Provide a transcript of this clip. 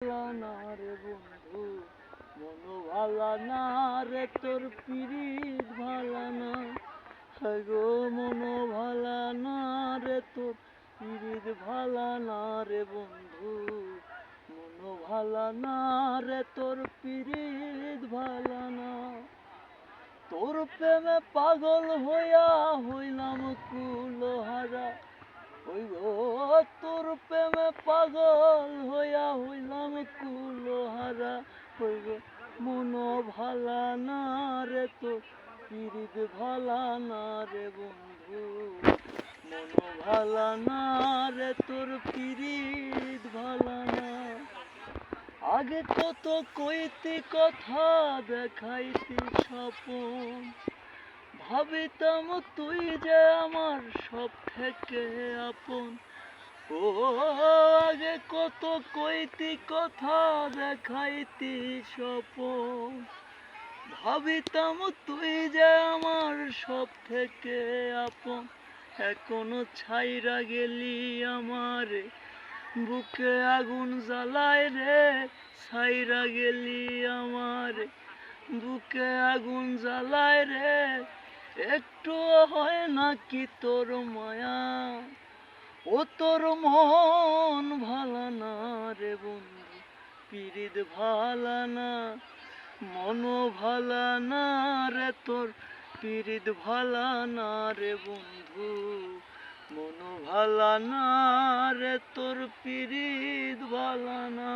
মন ভালা না রে তোর পিরিত ভালা তোর পিরিত ভালা না রে না রে তোর পিরিত ভালা তোর প্রেমে পাগল হইয়া হইলাম কুলহারা ওই তোর প্রেমে পাগল হইয়া হইলাম গো মন ভালা না রে তোর পিরিত ভালা না রে বন্ধু। মন ভালা না রে তোর, পিরিত ভালা না। আগে কত কইতে কথা, দেখাইতে স্বপন। ভাবিতাম তুই যে আমার সব থেকে আপন। ও আগে কত কইতি কথা দেখাইতি স্বপন। ভাবিতাম তুই যে আমার সব থেকে আপন। এখনও ছাইরা গেলি আমারে বুকে আগুন জ্বালায় রে, ছাইরা গেলি আমার বুকে আগুন জ্বালায় রে। একটু হয় নাকি তোর মায়া? ও তোর মন ভালা না রে বন্ধু পিরিত ভালা না, মন ভালা না রে তোর পিরিত ভালা না রে বন্ধু, মন ভালা না রে তোর পিরিত ভালা না।